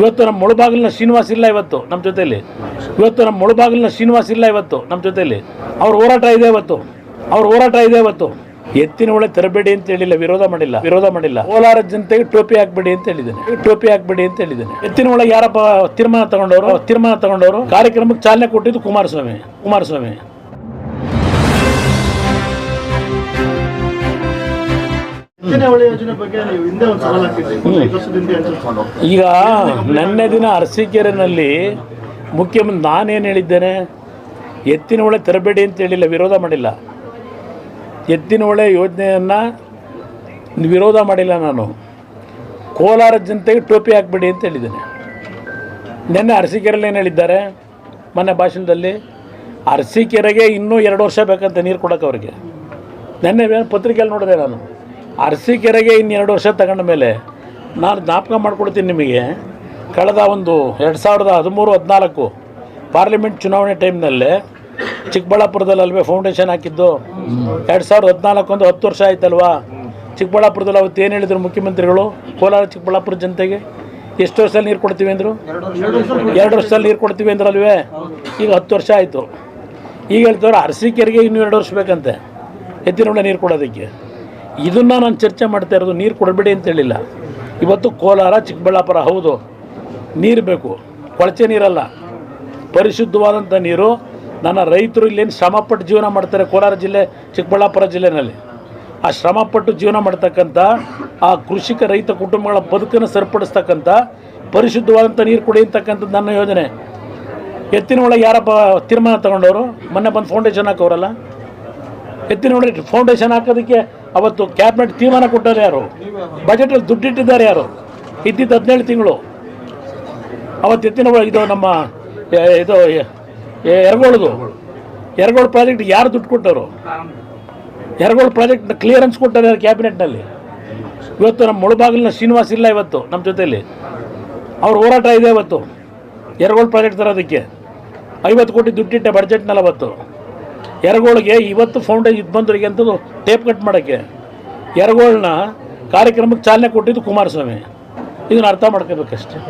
ಇವತ್ತು ನಮ್ಮ ಮುಳುಬಾಗಿಲಿನ ಶ್ರೀನಿವಾಸ್ ಇಲ್ಲ ಇವತ್ತು ನಮ್ಮ ಜೊತೆಯಲ್ಲಿ ಇವತ್ತು ನಮ್ಮ ಮುಳುಬಾಗಿಲಿನ ಶ್ರೀನಿವಾಸ್ ಇಲ್ಲ ಇವತ್ತು ನಮ್ಮ ಜೊತೆಯಲ್ಲಿ ಅವ್ರ ಹೋರಾಟ ಇದೆ ಇವತ್ತು. ಅವ್ರ ಹೋರಾಟ ಇದೆ ಇವತ್ತು. ಎತ್ತಿನ ಒಳಗೆ ತರಬೇಡಿ ಅಂತ ಹೇಳಿಲ್ಲ, ವಿರೋಧ ಮಾಡಿಲ್ಲ ವಿರೋಧ ಮಾಡಿಲ್ಲ. ಕೋಲಾರ ಜನತೆಗೆ ಟೋಪಿ ಹಾಕ್ಬೇಡಿ ಅಂತ ಹೇಳಿದ್ದೇನೆ. ಟೋಪಿ ಹಾಕ್ಬೇಡಿ ಅಂತ ಹೇಳಿದ್ದೇನೆ. ಎತ್ತಿನ ಒಳಗೆ ಯಾರಪ್ಪ ತೀರ್ಮಾನ ತಗೊಂಡವರು? ತೀರ್ಮಾನ ತಗೊಂಡವರು? ಕಾರ್ಯಕ್ರಮಕ್ಕೆ ಚಾಲನೆ ಕೊಟ್ಟಿದ್ದು ಕುಮಾರಸ್ವಾಮಿ ಕುಮಾರಸ್ವಾಮಿ. ಈಗ ನೆನ್ನೆ ದಿನ ಅರಸೀಕೆರೆನಲ್ಲಿ ಮುಖ್ಯಮಂತ್ರಿ ನಾನೇನು ಹೇಳಿದ್ದೇನೆ? ಎತ್ತಿನ ಹೊಳೆ ತರಬೇಡಿ ಅಂತ ಹೇಳಿಲ್ಲ ವಿರೋಧ ಮಾಡಿಲ್ಲ. ಎತ್ತಿನ ಹೊಳೆ ಯೋಜನೆಯನ್ನು ವಿರೋಧ ಮಾಡಿಲ್ಲ ನಾನು. ಕೋಲಾರ ಜನತೆಗೆ ಟೋಪಿ ಹಾಕ್ಬೇಡಿ ಅಂತ ಹೇಳಿದ್ದೇನೆ. ನಿನ್ನೆ ಅರಸೀಕೆರೆಯಲ್ಲಿ ಏನು ಹೇಳಿದ್ದಾರೆ? ಮೊನ್ನೆ ಭಾಷಣದಲ್ಲಿ ಅರಸೀಕೆರೆಗೆ ಇನ್ನೂ ಎರಡು ವರ್ಷ ಬೇಕಂತ ನೀರು ಕೊಡೋಕೆ ಅವರಿಗೆ. ನೆನ್ನೆ ಪತ್ರಿಕೆಯಲ್ಲಿ ನೋಡಿದೆ ನಾನು. ಅರಸೀಕೆರೆಗೆ ಇನ್ನು ಎರಡು ವರ್ಷ ತಗೊಂಡ ಮೇಲೆ ನಾನು ಜ್ಞಾಪಕ ಮಾಡ್ಕೊಡ್ತೀನಿ ನಿಮಗೆ. ಕಳೆದ ಒಂದು ಎರಡು ಸಾವಿರದ ಹದಿಮೂರು, ಹದಿನಾಲ್ಕು ಪಾರ್ಲಿಮೆಂಟ್ ಚುನಾವಣೆ ಟೈಮ್ನಲ್ಲೇ ಚಿಕ್ಕಬಳ್ಳಾಪುರದಲ್ಲಿ ಅಲ್ವೇ ಫೌಂಡೇಶನ್ ಹಾಕಿದ್ದು. ಎರಡು ಸಾವಿರದ ಹದಿನಾಲ್ಕು ಒಂದು ಹತ್ತು ವರ್ಷ ಆಯ್ತಲ್ವಾ? ಚಿಕ್ಕಬಳ್ಳಾಪುರದಲ್ಲಿ ಅವತ್ತು ಏನು ಹೇಳಿದರು ಮುಖ್ಯಮಂತ್ರಿಗಳು? ಕೋಲಾರ ಚಿಕ್ಕಬಳ್ಳಾಪುರ ಜನತೆಗೆ? ಎಷ್ಟು ವರ್ಷದಲ್ಲಿ ನೀರು ಕೊಡ್ತೀವಿ ಅಂದರು? ಎರಡು ವರ್ಷದಲ್ಲಿ ನೀರು ಕೊಡ್ತೀವಿ ಅಂದ್ರಲ್ವೇ? ಈಗ ಹತ್ತು ವರ್ಷ ಆಯಿತು. ಈಗ ಹೇಳ್ತವ್ರು ಅರಸೀಕೆರೆಗೆ ಇನ್ನೂ ಎರಡು ವರ್ಷ ಬೇಕಂತೆ. ಎತ್ತಿನ ನೀರು ಕೊಡೋದಕ್ಕೆ. ಇದನ್ನು ನಾನು ಚರ್ಚೆ ಮಾಡ್ತಾ ಇರೋದು, ನೀರು ಕೊಡಬೇಡಿ ಅಂತ ಹೇಳಿಲ್ಲ. ಇವತ್ತು ಕೋಲಾರ, ಚಿಕ್ಕಬಳ್ಳಾಪುರ, ಹೌದು. ನೀರು ಬೇಕು. ಕೊಳಚೆ ನೀರಲ್ಲ. ಪರಿಶುದ್ಧವಾದಂಥ ನೀರು. ನನ್ನ ರೈತರು ಇಲ್ಲೇನು ಶ್ರಮಪಟ್ಟು ಜೀವನ ಮಾಡ್ತಾರೆ ಕೋಲಾರ ಜಿಲ್ಲೆ, ಚಿಕ್ಕಬಳ್ಳಾಪುರ ಜಿಲ್ಲೆನಲ್ಲಿ. ಆ ಶ್ರಮಪಟ್ಟು ಜೀವನ ಮಾಡ್ತಕ್ಕಂಥ ಆ ಕೃಷಿಕ ರೈತ ಕುಟುಂಬಗಳ ಬದುಕನ್ನು ಸರಿಪಡಿಸ್ತಕ್ಕಂಥ ಪರಿಶುದ್ಧವಾದಂಥ ನೀರು ಕೊಡಿ ನನ್ನ ಯೋಜನೆ. ಎತ್ತಿನ ಒಳಗೆ ಯಾರಪ್ಪ ತೀರ್ಮಾನ ತಗೊಂಡವರು? ಮೊನ್ನೆ ಬಂದು ಫೌಂಡೇಶನ್ ಹಾಕೋರಲ್ಲ ಎತ್ತಿನ ಒಳಗೆ ಫೌಂಡೇಶನ್ ಹಾಕೋದಕ್ಕೆ ಅವತ್ತು ಕ್ಯಾಬಿನೆಟ್ ತೀರ್ಮಾನ ಕೊಟ್ಟರು ಯಾರು? ಬಜೆಟಲ್ಲಿ ದುಡ್ಡಿಟ್ಟಿದ್ದಾರೆ ಯಾರು? ಇದ್ದಿದ್ದು ಹದಿನೇಳು ತಿಂಗಳು. ಅವತ್ತು ಎತ್ತಿನ ಇದು ನಮ್ಮ ಇದು ಎರಗೋಳದು. ಎರಗೋಳು ಪ್ರಾಜೆಕ್ಟ್ ಯಾರು ದುಡ್ಡು ಕೊಟ್ಟರು ಎರಗೋಳು ಪ್ರಾಜೆಕ್ಟ್ ಕ್ಲಿಯರೆನ್ಸ್ ಕೊಟ್ಟಾರೆ ಯಾರು ಕ್ಯಾಬಿನೆಟ್ನಲ್ಲಿ ಇವತ್ತು ನಮ್ಮ ಮುಳುಬಾಗಿಲಿನ ಶ್ರೀನಿವಾಸ್ ಇಲ್ಲ ಇವತ್ತು ನಮ್ಮ ಜೊತೆಯಲ್ಲಿ ಅವ್ರ ಹೋರಾಟ ಇದೆ ಇವತ್ತು ಎರಗೋಳು ಪ್ರಾಜೆಕ್ಟ್ ತರೋದಕ್ಕೆ. ಐವತ್ತು ಕೋಟಿ ದುಡ್ಡಿಟ್ಟೆ ಬಡ್ಜೆಟ್ನಲ್ಲಿ ಅವತ್ತು. ಎರಗೋಳಿಗೆ ಇವತ್ತು ಫೌಂಡೇಶನ್ ಇದು ಬಂದವರಿಗೆ ಅಂತ ಟೇಪ್ ಕಟ್ ಮಾಡೋಕ್ಕೆ. ಎರಗೋಳನ್ನ ಕಾರ್ಯಕ್ರಮಕ್ಕೆ ಚಾಲನೆ ಕೊಟ್ಟಿದ್ದು ಕುಮಾರಸ್ವಾಮಿ. ಇದನ್ನು ಅರ್ಥ ಮಾಡ್ಕೋಬೇಕಷ್ಟೆ.